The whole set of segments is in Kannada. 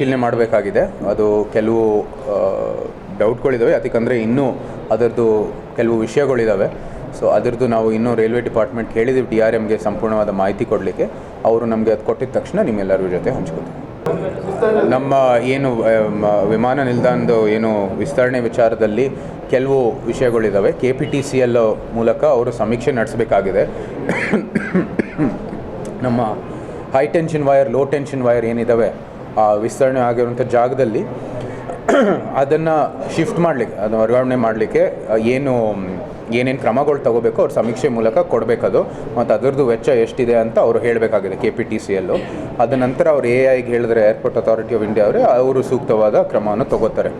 ಪರಿಶೀಲನೆ ಮಾಡಬೇಕಾಗಿದೆ. ಅದು ಕೆಲವು ಡೌಟ್ಗಳಿದ್ದಾವೆ ಯಾಕಂದರೆ ಇನ್ನೂ ಅದರದ್ದು ಕೆಲವು ವಿಷಯಗಳಿದ್ದಾವೆ ಸೊ ಅದರದ್ದು ನಾವು ಇನ್ನೂ ರೈಲ್ವೆ ಡಿಪಾರ್ಟ್ಮೆಂಟ್ ಕೇಳಿದ್ದೀವಿ ಡಿ ಆರ್ ಎಮ್ಗೆ ಸಂಪೂರ್ಣವಾದ ಮಾಹಿತಿ ಕೊಡಲಿಕ್ಕೆ. ಅವರು ನಮಗೆ ಅದು ಕೊಟ್ಟಿದ ತಕ್ಷಣ ನಿಮ್ಮೆಲ್ಲರ ಜೊತೆ ಹಂಚ್ಕೊತೀವಿ. ನಮ್ಮ ಏನು ವಿಮಾನ ನಿಲ್ದಾಣದ ಏನು ವಿಸ್ತರಣೆ ವಿಚಾರದಲ್ಲಿ ಕೆಲವು ವಿಷಯಗಳಿದ್ದಾವೆ K P T C L ಮೂಲಕ ಅವರು ಸಮೀಕ್ಷೆ ನಡೆಸಬೇಕಾಗಿದೆ. ನಮ್ಮ high tension wire, low tension wire ಏನಿದ್ದಾವೆ ವಿಸ್ತರಣೆ ಆಗಿರುವಂಥ ಜಾಗದಲ್ಲಿ ಅದನ್ನು ಶಿಫ್ಟ್ ಮಾಡಲಿಕ್ಕೆ ಅದು ವರ್ಗಾವಣೆ ಮಾಡಲಿಕ್ಕೆ ಏನು, ಏನೇನು ಕ್ರಮಗಳು ತಗೋಬೇಕು ಅವ್ರ ಸಮೀಕ್ಷೆ ಮೂಲಕ ಕೊಡಬೇಕದು. ಮತ್ತು ಅದರದ್ದು ವೆಚ್ಚ ಎಷ್ಟಿದೆ ಅಂತ ಅವರು ಹೇಳಬೇಕಾಗಿದೆ ಕೆ ಪಿ ಟಿ ಸಿ ಎಲ್ಲು ಅದ ನಂತರ ಅವ್ರು ಎ ಐಗೆ ಹೇಳಿದ್ರೆ ಏರ್ಪೋರ್ಟ್ ಅಥಾರಿಟಿ ಆಫ್ ಇಂಡಿಯಾ ಅವರೇ ಅವರು ಸೂಕ್ತವಾದ ಕ್ರಮವನ್ನು ತಗೋತಾರೆ.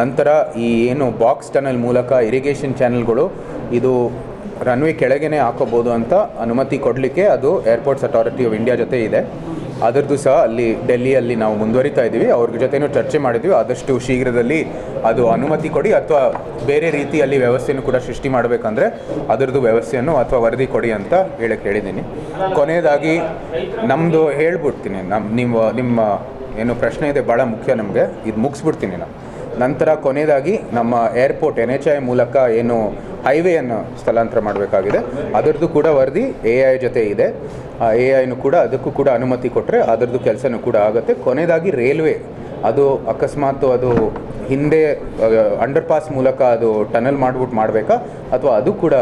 ನಂತರ ಈ ಏನು ಬಾಕ್ಸ್ ಟನಲ್ ಮೂಲಕ ಇರಿಗೇಷನ್ ಚಾನೆಲ್ಗಳು ಇದು ರನ್ವೇ ಕೆಳಗೇನೆ ಹಾಕೋಬೋದು ಅಂತ ಅನುಮತಿ ಕೊಡಲಿಕ್ಕೆ ಅದು ಏರ್ಪೋರ್ಟ್ಸ್ ಅಥಾರಿಟಿ ಆಫ್ ಇಂಡಿಯಾ ಜೊತೆ ಇದೆ. ಅದರದ್ದು ಸಹ ಅಲ್ಲಿ ಡೆಲ್ಲಿಯಲ್ಲಿ ನಾವು ಮುಂದುವರಿತಾ ಇದ್ದೀವಿ. ಅವ್ರ ಜೊತೆನೂ ಚರ್ಚೆ ಮಾಡಿದ್ವಿ. ಆದಷ್ಟು ಶೀಘ್ರದಲ್ಲಿ ಅದು ಅನುಮತಿ ಕೊಡಿ ಅಥವಾ ಬೇರೆ ರೀತಿಯಲ್ಲಿ ವ್ಯವಸ್ಥೆಯನ್ನು ಕೂಡ ಸೃಷ್ಟಿ ಮಾಡಬೇಕಂದ್ರೆ ಅದರದ್ದು ವ್ಯವಸ್ಥೆಯನ್ನು ಅಥವಾ ವರದಿ ಕೊಡಿ ಅಂತ ಹೇಳಕ್ಕೆ ಹೇಳಿದ್ದೀನಿ ಕೊನೆಯದಾಗಿ ನಮ್ಮದು ಹೇಳ್ಬಿಡ್ತೀನಿ. ನಮ್ಮ ನಿಮ್ಮ ನಿಮ್ಮ ಏನು ಪ್ರಶ್ನೆ ಇದೆ ಭಾಳ ಮುಖ್ಯ ನಮಗೆ. ಇದು ಮುಗಿಸ್ಬಿಡ್ತೀನಿ ನಾನು. ನಂತರ ಕೊನೆಯದಾಗಿ ನಮ್ಮ ಏರ್ಪೋರ್ಟ್ ಎನ್ ಎಚ್ ಐ ಮೂಲಕ ಏನು ಹೈವೇಯನ್ನು ಸ್ಥಳಾಂತರ ಮಾಡಬೇಕಾಗಿದೆ. ಅದರದ್ದು ಕೂಡ ವರದಿ ಎ ಐ ಜೊತೆ ಇದೆ. ಎ ಐನು ಕೂಡ ಅದಕ್ಕೂ ಕೂಡ ಅನುಮತಿ ಕೊಟ್ಟರೆ ಅದರದ್ದು ಕೆಲಸನೂ ಕೂಡ ಆಗುತ್ತೆ. ಕೊನೆಯದಾಗಿ ರೈಲ್ವೆ ಅದು ಅಕಸ್ಮಾತ್ ಅದು ಹಿಂದೆ ಅಂಡರ್ ಪಾಸ್ ಮೂಲಕ ಅದು ಟನಲ್ ಮಾಡ್ಬಿಟ್ಟು ಮಾಡಬೇಕಾ? ಅಥವಾ ಅದು ಕೂಡ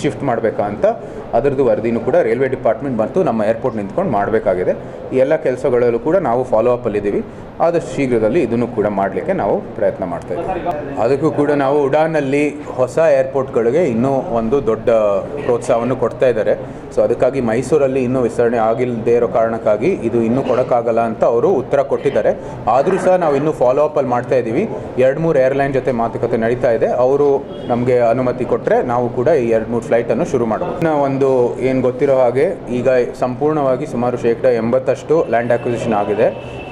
ಶಿಫ್ಟ್ ಮಾಡಬೇಕಾ ಅಂತ ಅದರದ್ದು ವರದಿನೂ ಕೂಡ ರೈಲ್ವೆ ಡಿಪಾರ್ಟ್ಮೆಂಟ್ ಬಂತು ನಮ್ಮ ಏರ್ಪೋರ್ಟ್ ನಿಂತ್ಕೊಂಡು ಮಾಡಬೇಕಾಗಿದೆ. ಈ ಎಲ್ಲ ಕೆಲಸಗಳಲ್ಲೂ ಕೂಡ ನಾವು ಫಾಲೋ ಅಪ್ಪಲ್ಲಿದ್ದೀವಿ ಆದಷ್ಟು ಶೀಘ್ರದಲ್ಲಿ ಇದನ್ನು ಕೂಡ ಮಾಡಲಿಕ್ಕೆ ನಾವು ಪ್ರಯತ್ನ ಮಾಡ್ತಾ ಇದ್ದೀವಿ. ಅದಕ್ಕೂ ಕೂಡ ನಾವು ಉಡಾನಲ್ಲಿ ಹೊಸ ಏರ್ಪೋರ್ಟ್ಗಳಿಗೆ ಇನ್ನೂ ಒಂದು ದೊಡ್ಡ ಪ್ರೋತ್ಸಾಹವನ್ನು ಕೊಡ್ತಾ ಇದ್ದಾರೆ. ಸೊ ಅದಕ್ಕಾಗಿ ಮೈಸೂರಲ್ಲಿ ಇನ್ನೂ ವಿಸ್ತರಣೆ ಆಗಿಲ್ಲದೇ ಇರೋ ಕಾರಣಕ್ಕಾಗಿ ಇದು ಇನ್ನೂ ಕೊಡೋಕ್ಕಾಗಲ್ಲ ಅಂತ ಅವರು ಉತ್ತರ ಕೊಟ್ಟಿದ್ದಾರೆ. ಆದರೂ ಸಹ ನಾವು ಇನ್ನೂ ಫಾಲೋ ಅಪ್ಪಲ್ಲಿ ಮಾಡ್ತಾ ಇದ್ದೀವಿ. ಎರಡು ಮೂರು ಏರ್ಲೈನ್ ಜೊತೆ ಮಾತುಕತೆ ನಡೀತಾ ಇದೆ. ಅವರು ನಮಗೆ ಅನುಮತಿ ಕೊಟ್ಟರೆ ನಾವು ಕೂಡ ಈ ಎರಡು ಮೂರು ಫ್ಲೈಟನ್ನು ಶುರು ಮಾಡಬಹುದು ಒಂದು ಏನು ಗೊತ್ತಿರೋ ಹಾಗೆ ಈಗ ಸಂಪೂರ್ಣವಾಗಿ ಸುಮಾರು ಶೇಕಡ ಎಂಬತ್ತಷ್ಟು ಲ್ಯಾಂಡ್ ಅಕ್ವಿಸಿಷನ್ ಆಗಿದೆ.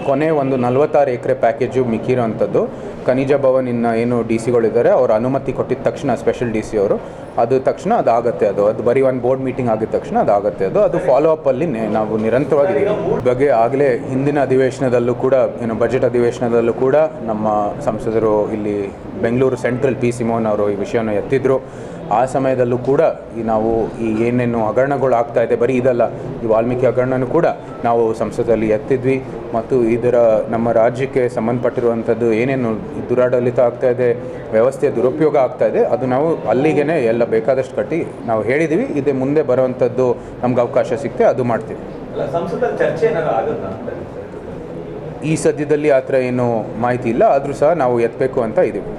ಕೊನೆ ಒಂದು ನಲವತ್ತಾರು ಎಕರೆ ಪ್ಯಾಕೇಜು ಮಿಕ್ಕಿರೋ ಅಂಥದ್ದು ಖನಿಜ ಭವನ್ ಇನ್ನು ಏನು ಡಿ ಸಿಗಳಿದ್ದಾರೆ ಅವರು ಅನುಮತಿ ಕೊಟ್ಟಿದ್ದ ತಕ್ಷಣ ಸ್ಪೆಷಲ್ ಡಿ ಸಿ ಅವರು, ಅದು ತಕ್ಷಣ ಅದಾಗತ್ತೆ ಅದು. ಅದು ಬರೀ ಒಂದು ಬೋರ್ಡ್ ಮೀಟಿಂಗ್ ಆಗಿದ ತಕ್ಷಣ ಅದಾಗತ್ತೆ ಅದು. ಅದು ಫಾಲೋ ಅಪ್ಪಲ್ಲಿ ನಾವು ನಿರಂತರವಾಗಿ ಬಗ್ಗೆ ಆಗಲೇ ಹಿಂದಿನ ಅಧಿವೇಶನದಲ್ಲೂ ಕೂಡ, ಏನು ಬಜೆಟ್ ಅಧಿವೇಶನದಲ್ಲೂ ಕೂಡ ನಮ್ಮ ಸಂಸದರು ಇಲ್ಲಿ ಬೆಂಗಳೂರು ಸೆಂಟ್ರಲ್ ಪಿ ಸಿಮೋನ್ ಅವರು ಈ ವಿಷಯವನ್ನು ಎತ್ತಿದ್ರು. ಆ ಸಮಯದಲ್ಲೂ ಕೂಡ ಈ ನಾವು ಈ ಏನೇನು ಹಗರಣಗಳು ಆಗ್ತಾ ಇದೆ, ಬರೀ ಇದಲ್ಲ, ಈ ವಾಲ್ಮೀಕಿ ಹಗರಣನೂ ಕೂಡ ನಾವು ಸಂಸದಲ್ಲಿ ಎತ್ತಿದ್ವಿ. ಮತ್ತು ಇದರ ನಮ್ಮ ರಾಜ್ಯಕ್ಕೆ ಸಂಬಂಧಪಟ್ಟಿರುವಂಥದ್ದು ಏನೇನು ದುರಾಡಳಿತ ಆಗ್ತಾ ಇದೆ ವ್ಯವಸ್ಥೆಯ ದುರುಪಯೋಗ ಆಗ್ತಾ ಇದೆ ಅದು ನಾವು ಅಲ್ಲಿಗೇ ಎಲ್ಲ ಬೇಕಾದಷ್ಟು ಕಟ್ಟಿ ನಾವು ಹೇಳಿದ್ದೀವಿ ಇದೇ ಮುಂದೆ ಬರುವಂಥದ್ದು ನಮ್ಗೆ ಅವಕಾಶ ಸಿಕ್ತೆ ಅದು ಮಾಡ್ತೀವಿ. ಈ ಸದ್ಯದಲ್ಲಿ ಆ ಥರ ಏನು ಮಾಹಿತಿ ಇಲ್ಲ ಆದರೂ ಸಹ ನಾವು ಎತ್ತಬೇಕು ಅಂತ ಇದ್ದೀವಿ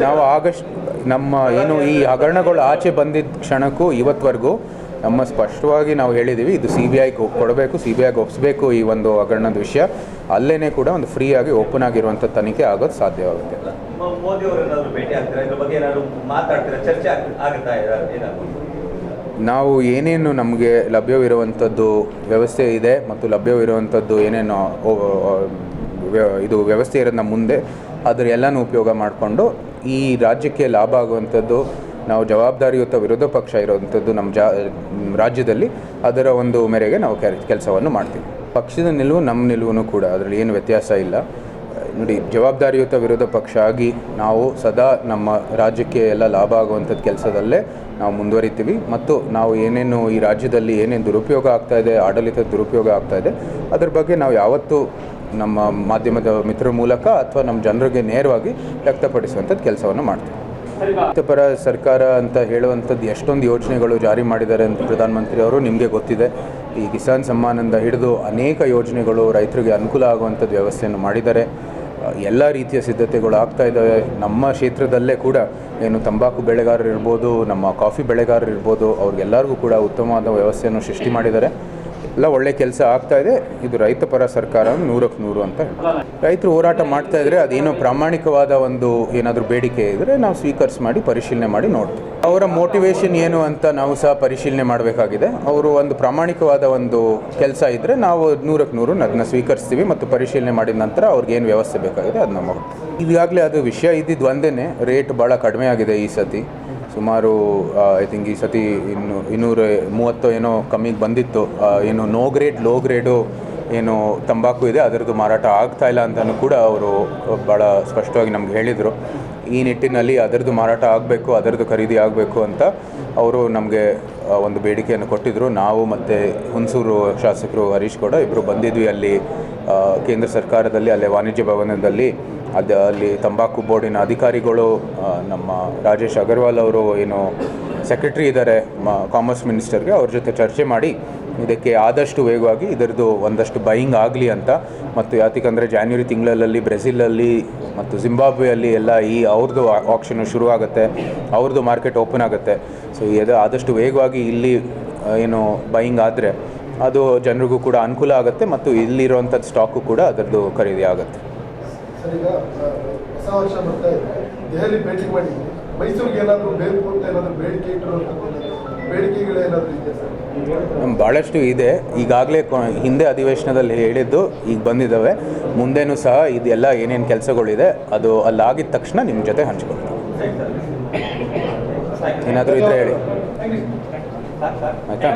ನಾವು ಆಗಸ್ಟ್ ನಮ್ಮ ಏನು ಈ ಹಗರಣಗಳು ಆಚೆ ಬಂದಿದ್ದ ಕ್ಷಣಕ್ಕೂ ಇವತ್ತವರೆಗೂ ನಮ್ಮ ಸ್ಪಷ್ಟವಾಗಿ ನಾವು ಹೇಳಿದ್ದೀವಿ ಇದು ಸಿ ಬಿ ಐಗೆ ಕೊಡಬೇಕು ಸಿ ಬಿ ಐಗೆ ಒಪ್ಪಿಸಬೇಕು ಈ ಒಂದು ಹಗರಣದ ವಿಷಯ. ಅಲ್ಲೇ ಕೂಡ ಒಂದು ಫ್ರೀ ಆಗಿ ಓಪನ್ ಆಗಿರುವಂಥ ತನಿಖೆ ಆಗೋದು ಸಾಧ್ಯವಾಗುತ್ತೆ. ನಾವು ಏನೇನು ನಮಗೆ ಲಭ್ಯವಿರುವಂಥದ್ದು ವ್ಯವಸ್ಥೆ ಇದೆ ಮತ್ತು ಲಭ್ಯವಿರುವಂಥದ್ದು ಏನೇನು ಇದು ವ್ಯವಸ್ಥೆ ಇರೋದು ನಮ್ಮ ಮುಂದೆ ಅದರ ಎಲ್ಲನೂ ಉಪಯೋಗ ಮಾಡಿಕೊಂಡು ಈ ರಾಜ್ಯಕ್ಕೆ ಲಾಭ ಆಗುವಂಥದ್ದು ನಾವು ಜವಾಬ್ದಾರಿಯುತ ವಿರೋಧ ಪಕ್ಷ ಇರುವಂಥದ್ದು ನಮ್ಮ ಜಾ, ರಾಜ್ಯದಲ್ಲಿ, ಅದರ ಒಂದು ಮೇರೆಗೆ ನಾವು ಕೆಲಸವನ್ನು ಮಾಡ್ತೀವಿ. ಪಕ್ಷದ ನಿಲುವು ನಮ್ಮ ನಿಲುವು ಕೂಡ, ಅದರಲ್ಲಿ ಏನು ವ್ಯತ್ಯಾಸ ಇಲ್ಲ. ನೋಡಿ, ಜವಾಬ್ದಾರಿಯುತ ವಿರೋಧ ಪಕ್ಷ ಆಗಿ ನಾವು ಸದಾ ನಮ್ಮ ರಾಜ್ಯಕ್ಕೆ ಎಲ್ಲ ಲಾಭ ಆಗುವಂಥದ್ದು ಕೆಲಸದಲ್ಲೇ ನಾವು ಮುಂದುವರಿತೀವಿ. ಮತ್ತು ನಾವು ಏನೇನು ಈ ರಾಜ್ಯದಲ್ಲಿ ಏನೇನು ದುರುಪಯೋಗ ಆಗ್ತಾ ಇದೆ, ಆಡಳಿತದ ದುರುಪಯೋಗ ಆಗ್ತಾ ಇದೆ, ಅದ್ರ ಬಗ್ಗೆ ನಾವು ಯಾವತ್ತೂ ನಮ್ಮ ಮಾಧ್ಯಮದ ಮಿತ್ರರ ಮೂಲಕ ಅಥವಾ ನಮ್ಮ ಜನರಿಗೆ ನೇರವಾಗಿ ವ್ಯಕ್ತಪಡಿಸುವಂಥದ್ದು ಕೆಲಸವನ್ನು ಮಾಡ್ತೀವಿ. ಪರ ಸರ್ಕಾರ ಅಂತ ಹೇಳುವಂಥದ್ದು ಎಷ್ಟೊಂದು ಯೋಜನೆಗಳು ಜಾರಿ ಮಾಡಿದ್ದಾರೆ ಅಂತ ಪ್ರಧಾನಮಂತ್ರಿ ಅವರು ನಿಮಗೆ ಗೊತ್ತಿದೆ. ಈ ಕಿಸಾನ್ ಸಮ್ಮಾನದಿಂದ ಹಿಡಿದು ಅನೇಕ ಯೋಜನೆಗಳು ರೈತರಿಗೆ ಅನುಕೂಲ ಆಗುವಂಥದ್ದು ವ್ಯವಸ್ಥೆಯನ್ನು ಮಾಡಿದ್ದಾರೆ. ಎಲ್ಲ ರೀತಿಯ ಸಿದ್ಧತೆಗಳು ಆಗ್ತಾ ಇದ್ದಾವೆ. ನಮ್ಮ ಕ್ಷೇತ್ರದಲ್ಲೇ ಕೂಡ ಏನು ತಂಬಾಕು ಬೆಳೆಗಾರರು ಇರ್ಬೋದು ನಮ್ಮ ಕಾಫಿ ಬೆಳೆಗಾರರು ಇರ್ಬೋದು ಅವ್ರಿಗೆಲ್ಲರಿಗೂ ಕೂಡ ಉತ್ತಮವಾದ ವ್ಯವಸ್ಥೆಯನ್ನು ಸೃಷ್ಟಿ ಮಾಡಿದ್ದಾರೆ. ಎಲ್ಲ ಒಳ್ಳೆ ಕೆಲಸ ಆಗ್ತಾ ಇದೆ. ಇದು ರೈತ ಪರ ಸರ್ಕಾರ ನೂರಕ್ಕೆ ನೂರು ಅಂತ. ರೈತರು ಹೋರಾಟ ಮಾಡ್ತಾ ಇದ್ರೆ ಅದೇನೋ ಪ್ರಾಮಾಣಿಕವಾದ ಒಂದು ಏನಾದರೂ ಬೇಡಿಕೆ ಇದ್ದರೆ ನಾವು ಸ್ವೀಕರಿಸಿ ಮಾಡಿ, ಪರಿಶೀಲನೆ ಮಾಡಿ ನೋಡ್ತೀವಿ. ಅವರ ಮೋಟಿವೇಶನ್ ಏನು ಅಂತ ನಾವು ಸಹ ಪರಿಶೀಲನೆ ಮಾಡಬೇಕಾಗಿದೆ. ಅವರು ಒಂದು ಪ್ರಾಮಾಣಿಕವಾದ ಒಂದು ಕೆಲಸ ಇದ್ದರೆ ನಾವು ನೂರಕ್ಕೆ ನೂರು ಅದನ್ನ ಸ್ವೀಕರಿಸ್ತೀವಿ ಮತ್ತು ಪರಿಶೀಲನೆ ಮಾಡಿದ ನಂತರ ಅವ್ರಿಗೆ ಏನು ವ್ಯವಸ್ಥೆ ಬೇಕಾಗಿದೆ ಅದನ್ನ ಮಾಡ್ತೀವಿ ಈಗಾಗಲೇ ಅದು ವಿಷಯ ಇದ್ದಿದ್ದು ಒಂದೇ ರೇಟ್ ಭಾಳ ಕಡಿಮೆ ಆಗಿದೆ ಈ ಸತಿ. ಸುಮಾರು ಐ ಥಿಂಕ್ ಈ ಸತಿ ಇನ್ನು, ಇನ್ನೂರ ಮೂವತ್ತು ಏನೋ ಕಮ್ಮಿಗೆ ಬಂದಿತ್ತು. ಏನು ನೋ ಗ್ರೇಡ್ ಲೋ ಗ್ರೇಡು ಏನು ತಂಬಾಕು ಇದೆ, ಅದರದ್ದು ಮಾರಾಟ ಆಗ್ತಾ ಇಲ್ಲ ಅಂತಲೂ ಕೂಡ ಅವರು ಭಾಳ ಸ್ಪಷ್ಟವಾಗಿ ನಮ್ಗೆ ಹೇಳಿದರು. ಈ ನಿಟ್ಟಿನಲ್ಲಿ ಅದರದ್ದು ಮಾರಾಟ ಆಗಬೇಕು, ಅದರದ್ದು ಖರೀದಿ ಆಗಬೇಕು ಅಂತ ಅವರು ನಮಗೆ ಒಂದು ಬೇಡಿಕೆಯನ್ನು ಕೊಟ್ಟಿದ್ದರು ನಾವು ಮತ್ತು ಹುಣಸೂರು ಶಾಸಕರು ಹರೀಶ್ ಕೂಡ ಇಬ್ಬರು ಬಂದಿದ್ವಿ ಅಲ್ಲಿ ಕೇಂದ್ರ ಸರ್ಕಾರದಲ್ಲಿ, ಅಲ್ಲೇ ವಾಣಿಜ್ಯ ಭವನದಲ್ಲಿ ಅದು ಅಲ್ಲಿ ತಂಬಾಕು ಬೋರ್ಡಿನ ಅಧಿಕಾರಿಗಳು ನಮ್ಮ ರಾಜೇಶ್ ಅಗರ್ವಾಲ್ ಅವರು ಏನು ಸೆಕ್ರೆಟ್ರಿ ಇದ್ದಾರೆ ಕಾಮರ್ಸ್ ಮಿನಿಸ್ಟರ್ಗೆ ಅವ್ರ ಜೊತೆ ಚರ್ಚೆ ಮಾಡಿ ಇದಕ್ಕೆ ಆದಷ್ಟು ವೇಗವಾಗಿ ಇದರದ್ದು ಒಂದಷ್ಟು ಬೈಯಿಂಗ್ ಆಗಲಿ ಅಂತ. ಮತ್ತು ಯಾತಕ್ಕಂದರೆ ಜಾನ್ವರಿ ತಿಂಗಳಲ್ಲಿ ಬ್ರೆಜಿಲಲ್ಲಿ ಮತ್ತು ಜಿಂಬಾಬ್ವೆಯಲ್ಲಿ ಎಲ್ಲ ಈ ಅವ್ರದ್ದು ಆಕ್ಷನ್ ಶುರು ಆಗುತ್ತೆ ಅವ್ರದ್ದು ಮಾರ್ಕೆಟ್ ಓಪನ್ ಆಗುತ್ತೆ. ಸೊ ಇದು ಆದಷ್ಟು ವೇಗವಾಗಿ ಇಲ್ಲಿ ಏನು ಬೈಯಿಂಗ್ ಆದರೆ ಅದು ಜನರಿಗೂ ಕೂಡ ಅನುಕೂಲ ಆಗುತ್ತೆ ಮತ್ತು ಇಲ್ಲಿರುವಂಥದ್ದು ಸ್ಟಾಕು ಕೂಡ ಅದರದ್ದು ಖರೀದಿ ಆಗುತ್ತೆ. ಸರ್ ಈಗ ಆ, ಹೊಸ ವರ್ಷ ಬರ್ತಾ ಇದೆ. ದೆಹಲಿ ಭೇಟಿ ಮಾಡಿ. ಮೈಸೂರಿಗೆ ಏನಾದರೂ ಬೇಕು ಅಂತ ಏನಾದರೂ ಬೇಡಿಕೆ ಇಟ್ಟಿರುವಂಥದ್ದು ಬೇಡಿಕೆಗಳೇನಾದರೂ ಇದೆಯಾ ಸರ್? ಭಾಳಷ್ಟು ಇದೆ. ಈಗಾಗಲೇ ಹಿಂದೆ ಅಧಿವೇಶನದಲ್ಲಿ ಹೇಳಿದ್ದು ಈಗ ಬಂದಿದ್ದಾವೆ ಮುಂದೇನೂ ಸಹ ಇದೆಲ್ಲ ಏನೇನು ಕೆಲಸಗಳಿದೆ ಅದು ಅಲ್ಲಿ ಆಗಿದ ತಕ್ಷಣ ನಿಮ್ಮ ಜೊತೆ ಹಂಚ್ಕೊಳ್ತೀನಿ. ಏನಾದರೂ ಇದ್ರೆ ಹೇಳಿ. ಆಯಿತಾ?